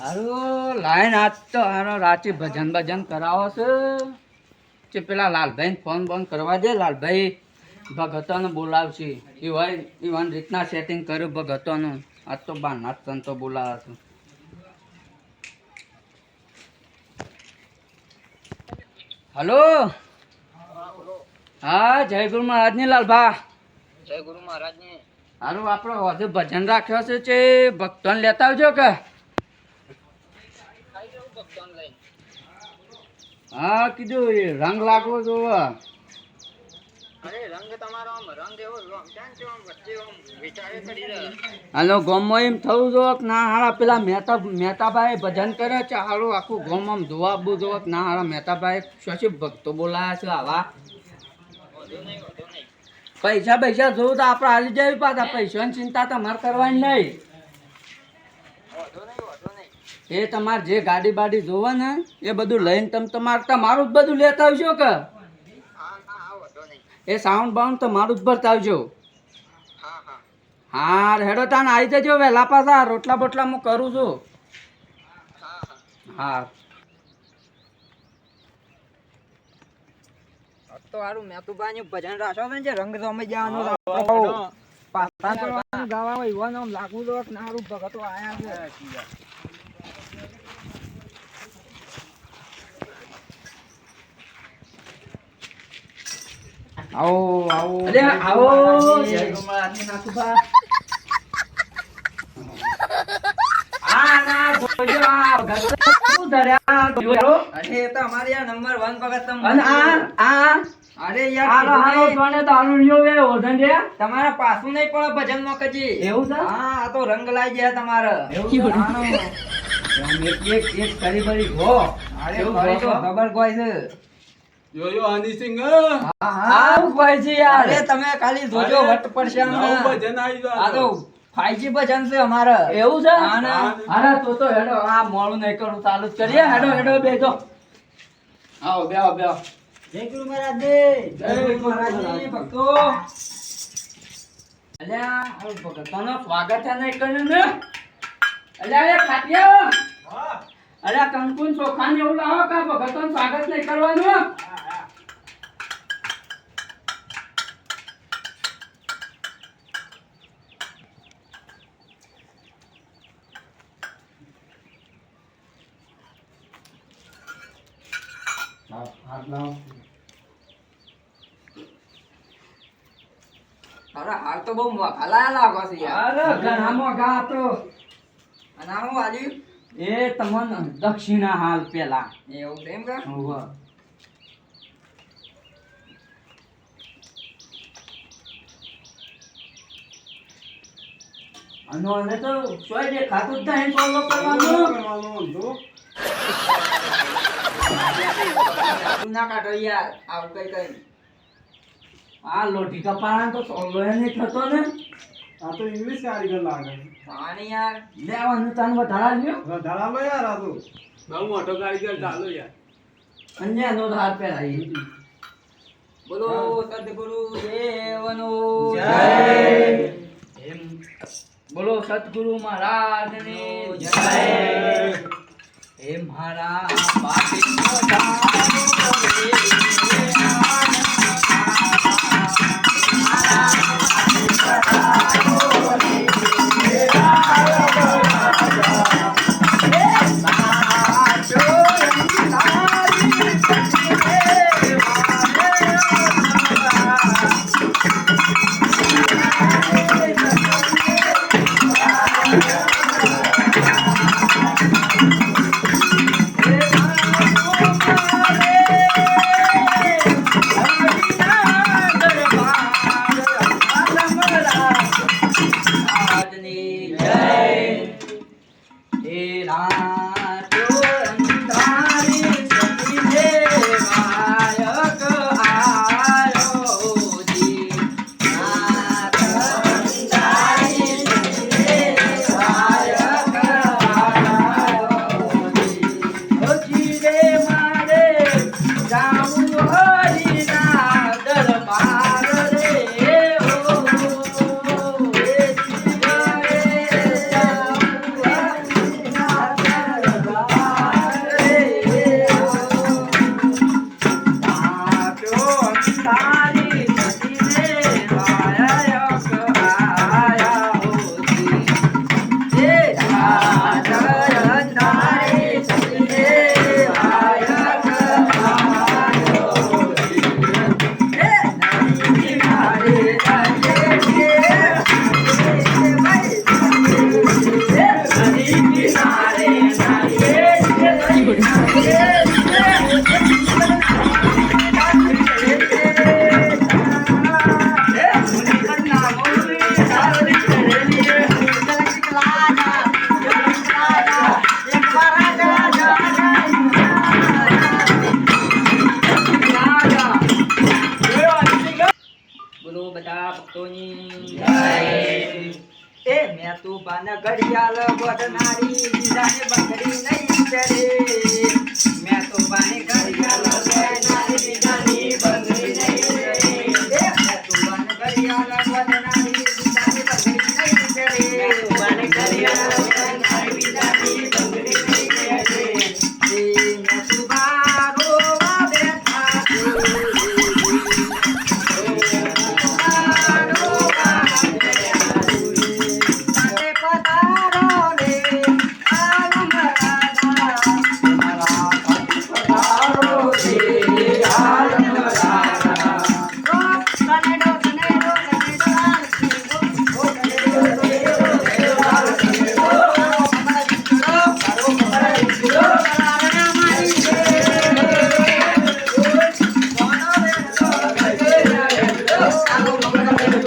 હારું લાઈન આજ તો હારો રાતે ભજન ભજન કરાવો છે. જે પેલા લાલભાઈ ફોન બોન કરવા દે લાલભાઈ ભગતોને બોલાવશે. એવા એવા રીતના સેટિંગ કર્યું ભગતોનું. આજ તો બારનાથ સંતો બોલાવે છે. હલો? હા જય ગુરુ મહારાજની લાલભા. જય ગુરુ મહારાજ ને હારું આપણો વધુ ભજન રાખ્યો છે ભક્તોને લેતા આવજો કે? વચ્ચે કીધું રંગ લાગવો રહ્યો. હાલો ગોમમાં એમ થયું ના હારા પેલા મહેતા મહેતાભાઈ ભજન કરે છે હારું આખું ગોમ આમ જોવા આપવું ના હારા મહેતાભાઈ શશી ભક્તો બોલાયા છે આવા? પૈસા પૈસા જોવું તો આપણે હાલી જાય પાછા પૈસાની ચિંતા તમારે કરવાની નહીં. એ તમારે જે ગાડી બાડી જોવે ને એ બધું લઈને તમે તમારે તમારું જ બધું લેતા આવજો કે? એ સાઉન્ડ બાઉન્ડ તમારું જ ભરતા આવજો. હા હેડો તાન આવી જજો વહેલા પાછા રોટલા બોટલા હું કરું છું. હા તો હારું મેતુભાઈ નું ભજન રાખો ને જે રંગ રમે જવાનું. હા. પાછા ગાવા હોય એવા નામ લાગુ તો નારું ભગતો આયા છે આવો આવો અરે આવો જય ગોમાળાની નાથુભા. આ ના જોજો આ ભગત શું ધર્યા જોયો? અરે એ તો અમારે યાર નંબર વન ભગત તમે અને આ આ અરે આ યાર હારો કીધું જોને દારૂડિયો વે ઓઢણ રે. નહીં. તમારા પાછું નહીં પડે ભજનમાં કજી. એવું છે? હા આ તો રંગ લાઈ ગયા તમારે? એક કરી ભરી. અરે? ખબર કોઈ છે. જોયો હનીસિંહ હા? હા આવું યાર. અરે તમે ખાલી જોજો વટ પડશે નવું હમણાં. ભજન આવી ગયો આ તો 5G ભજન છે અમારે. એવું છે. અરે તો તો હેડો આ મોડું નહીં કરું ચાલુ કરીએ. હેડો હેડો બેજો આવો બેહો બેહો. જય ગુરુ મહારાજ જય ગુરુ મહારાજ ભક્તો. અલ્યા ભગતોનો સ્વાગત છે નહીં કર્યું ને? અલ્યા એ ખાટિયા અલ્યા કંકુન ચોખાને એવું લાવો કા ભગતોનું સ્વાગત નહીં કરવાનું તો બહુ મોઘાલા લાગો છે યાર. અરે ઘણા મોઘા તો. અને આમાં એ તમને દક્ષિણા હાલ પેલા. એવું એમ કે? હોવ અનો અને તો સોય દેખાતું જ નહીં ફોલો કરવાનું. જો ના કાઢો યાર. આવું કઈ કઈ આ લોટી કપાળા તો સોલો એ નહીં થતો ને. આ તો ઇંગ્લિશ કારીગર લાગે પાણી યાર. લેવાનું તાન વધારા લ્યો. વધારામાં યાર આ તો. બહુ મોટો કારીગર ચાલો યાર. અન્યનો હાર પહેરાઈ બોલો સદગુરુ દેવનો. જય. એમ. બોલો સદગુરુ મહારાજને જય. હે મારા પાપીનો ધારો no me.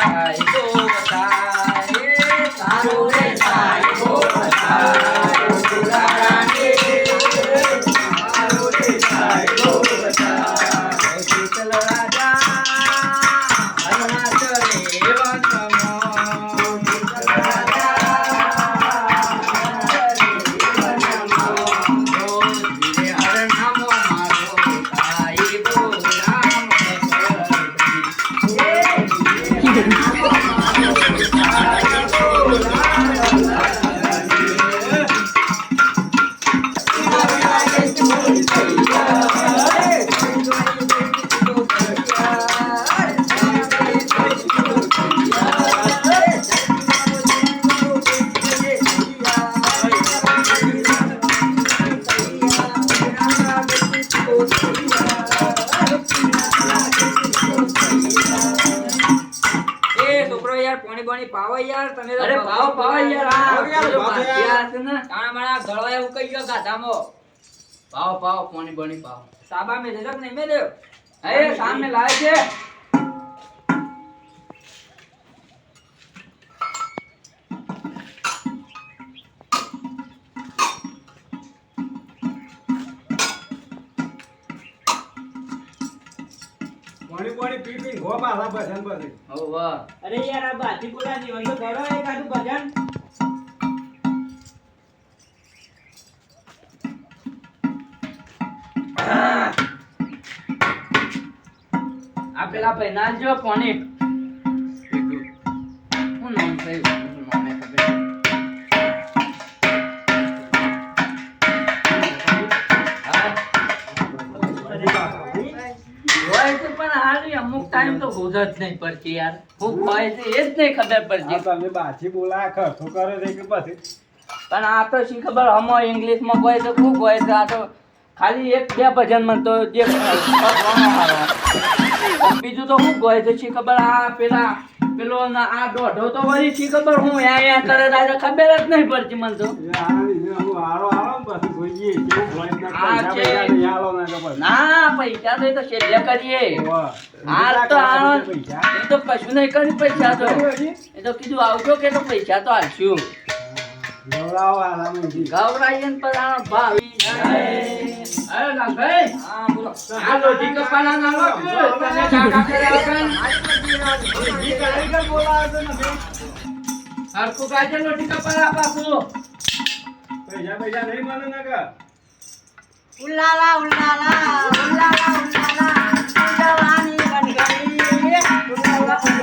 上来坐。પાણી બણી પાવ? સાબા મે દેજો નહીં મે દેવ એ સામે લાવે છે. પાણી પાણી પી પી ગો પાછા ભજન પછી હો વાહ અરે યાર આ બાથી બોલા જીવન તો કરો એક આટલું ભજન. પેલા ભાઈ ના જો પાણી હું નામ થયું અમુક ટાઈમ તો હોજ જ નહીં પડતી યાર. હું હોય છે એ જ નહીં ખબર પડતી. તમે બાછી બોલાય ખર્ચો કરે છે કે પછી? પણ આ તો શી ખબર હમો ઇંગ્લિશમાં કોઈ તો ખૂબ હોય છે? આ તો ખાલી એક બે ભજન મને તો જે. બીજું તો ખૂબ હોય છે ખબર આ પેલા પેલો ના આ દોઢો તો વળી છે ખબર હું યા યા કરે તો ખબર જ નહીં પડતી મને તો. હું ને પૈસા તો પછી. ના પૈસા તો એ તો છેલ્લે કરીએ. તો એ તો કશું નહીં કરી પૈસા તો. એ તો કીધું આવજો કે તો પૈસા તો હાલશું આરામથી. ગૌરાયન પર આ ભાવી. અરે લાલભાઈ હા બોલો આ લોઢી કપાના ના લો તમે કાકા કારીગર બોલાવે છે ને બે. હરખું કાજે લોઢી કપાલા પાછું પૈસા પૈસા નહીં મળે ને કે? ઉલાલા ઉલાલા ઉલાલા ઉલાલા ઉલાલાની ગણગણી ઉલાલા ઉલાલા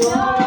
અરે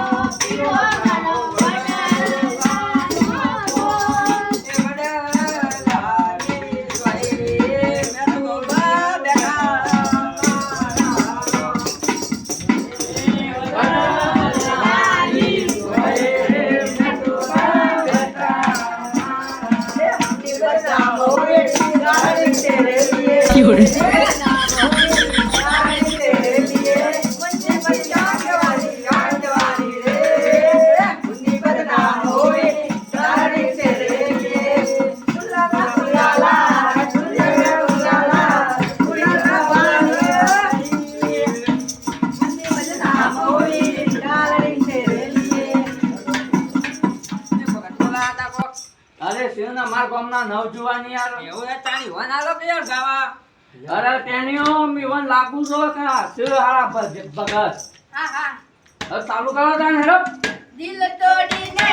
ગામના નવજુવાની યાર એવું એ તારી વન આલો કે યાર ગાવા અરે તેણીઓ મીવન લાગુ છો કે શિવ હારા ભગ- ભગત હા હા. હવે ચાલુ કરો તાણ હેડો. દિલ તોડીને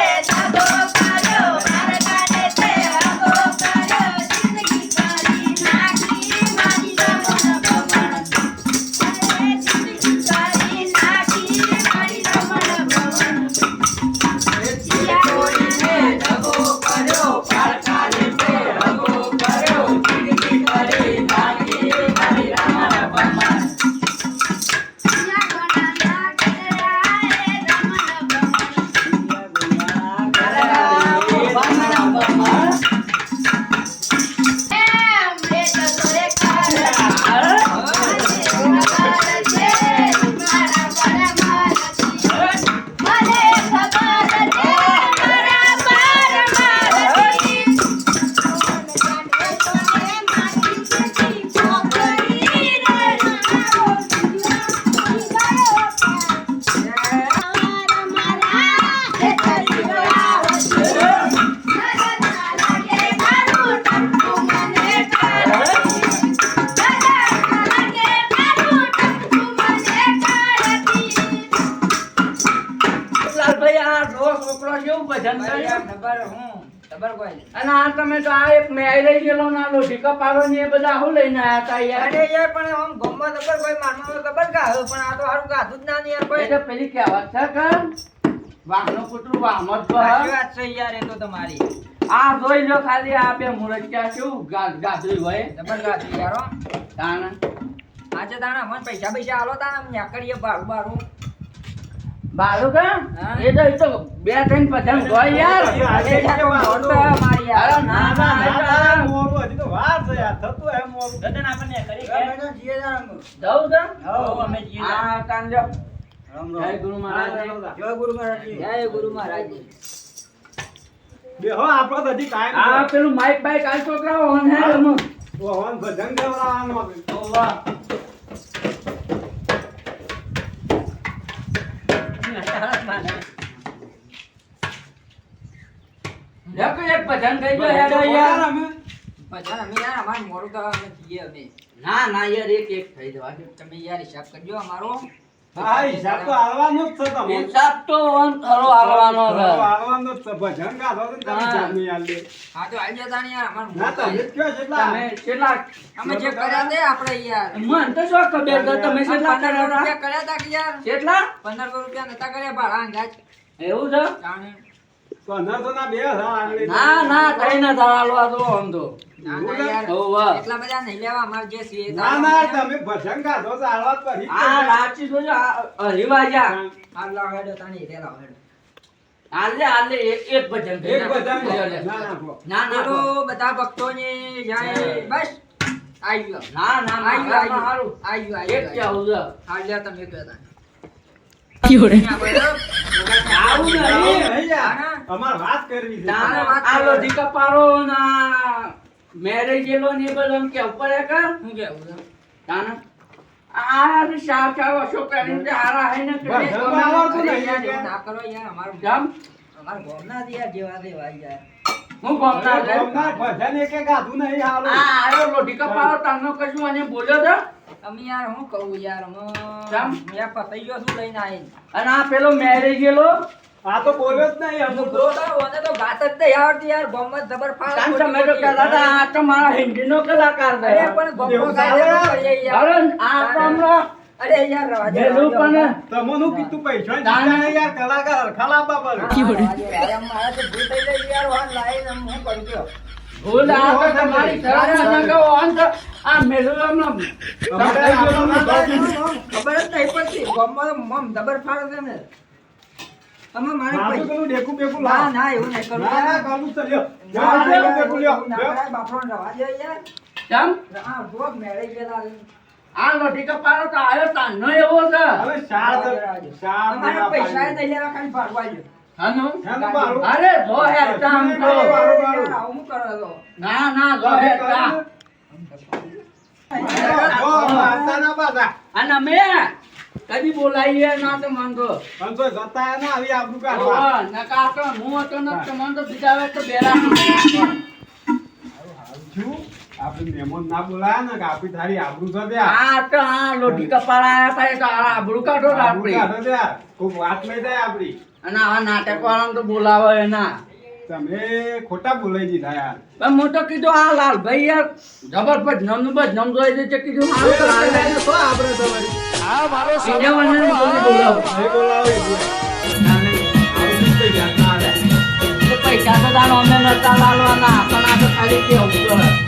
લોઢી ને બધા હું લઈને આયા તા યાર? અરે યાર પણ આમ ગમમાં જબર કોઈ મારવામાં ખબર કા પણ આ તો હારું ગાધું જ ના ને યાર કોઈ. એ તો કે વાત છે કે વાહનો પુતળું વાહમત પર વાત છે યાર એ તો તમારી. આ જોઈ લો ખાલી આ બે મુરચ્યા શું? ગાધું હોય. જબર ગાધું યાર. તાણ. આજે તાણા મન પૈસા પૈસા આલો તાણા અમને કરીએ બારું બારું. બાળુ એ તો તો બે ત્રણ પતંગ હોય યાર. અરે યાર તો મોટો અમારી યાર. અરે ના ના એ તો આ મોરું હજી તો વાર છે યાર થતું હે મોરું જવું છે હઉ, અમે જઈએ હા તાણ જો. જય ગુરુ મહારાજ. જય ગુરુ મહારાજ. જય ગુરુ મહારાજ. બેહો આપણો તો હજી આ પેલું માઈક બાઈક આ છોકરાઓ હોન હે રમો. ભજન. ઓવા. ગયો યાર. અમે. ભજન અમે યાર અમારે મોડું તો અમે જઈએ અમે ના ના યાર એક એક થઈ જવા દે. તમે યાર હિસાબ કરજો અમારો હા હિસાબ તો હાલવાનો જ છે તમારો. હિસાબ તો ઓન થરો આલવાનો છે. હાલવાનો જ છે. ભજન ગાધો તો તમે હા. હિસાબ હા તો આવી જતા ને યાર અમારે ના તમે કયો છે એટલા. કેટલા અમે જે કર્યા તે આપણે યાર મને તો શું ખબર કે તમે કેટલા કર્યા હતા? રૂપિયા કર્યા તા કે યાર કેટલા પંદરસો રૂપિયા નતા કર્યા ભાડા અંદાજ એવું છે ના ના ના કઈ ના આમ તો. ના ના. એટલા બધા નહીં લેવા અમારે જે છે ના ના તમે આ રાચી આ રે આલે આલે એક એક ભજન એક ભજન લ્યો, લ્યો. ના ના ના બધા ભક્તોને જાય. બસ. આવી ગયો. ના ના આવી ગયો આવી ગયો. હારું. આઈ ગયો એક ગયો. કેવું છે હા તમે કહો તાણી. આવું આવું નહીં નહીં યાર. ના, ના. અમારે વાત કરવી છે આ ના મેરેજ એલો ને બધું કે ઉપર એક હું કેવું છે? તાના આ શાક શાક અશોક કરીને જે હે ને કરો યાર અમારું અમારું યાર જેવા દેવા યાર હું ગમતા લે. ભજન એકે ગાધું નહીં હાલું. આ આયો લોઢી કપાળો તાનો કશું અને બોલ્યો તો? અમે યાર હું કહું યાર અમે જામ. યાર ગયો શું લઈને આઈ અને આ પેલો મેરેજ ગયેલો? આ તો બોલ્યો જ નહીં અમુક તો તો તો ગાત જ નહીં આવડતી યાર ગોમમાં જબર ફાળ કામ તમે તો કહેતા આ તો મારા હિન્દીનો કલાકાર છે. પણ ગોમમાં એવું નથી યાર. આ તો હમણાં અરે યાર રવા દે, મેલું પણ તમોનું કીધું પૈસા તાને. યાર કલાકાર હરખા લાવવા પડે. રવા દે, યાર, આમ તો ભૂલ થઈ ગઈ યાર વાન લાઈને આમ હું કરું કયો? ભૂલ આ તો તમારી તરફ ન કહો આમ તો આ મેલું હમણાં ખબર જ નહીં પડતી ગોમમાં તો મમ જબર ફાળ છે ને અમે મારે પૈસા- ડેકું ના લાવ. ના એવું નહીં કરું ના, લ્યો. લ્યો. એવું બાપરોને રવા દે યાર. કેમ ગયેલા. આ લોઢી કપાળો તો આવ્યો ન એવો છે હવે શાળ તો- શાળ અમારે પૈસા. નહીં લેવા ખાલી ભાડું જો હાનો. અરે જો હે તામ તો. યાર, કરો છો? ના ના જો વાર્તા ના પાછા. અને અમે કદી બોલાવીએ ના તો માંગો જતા ના આવી આબરૂ કાઢવા. નકા તો હું હતો ને તો બીજા તો બેરા? આપણે મહેમાન ના બોલાયા ને કે આપણી તારી આબરૂ છે ત્યાં. આ તો હા લોઢી કપાળ આયા હતા તો આ આબરૂ કાઢો ને આપણી કાઢો ત્યાં. વાત લઈ જાય આપણી. અને આ નાટક વાળાને તો બોલાવે એના તમે ખોટા બોલાઈ દીધા યાર પણ હું તો કીધું આ લાલભાઈ યાર જબરજસ્ત નમનું નમજોઈ દે છે કીધું હારું તો આપણે તમારી બીજા વનને મને બોલાવો. નહીં બોલાવે પૈસા તો તારો અમે નતા લાલવાના પણ આ તો ખાલી કેવું.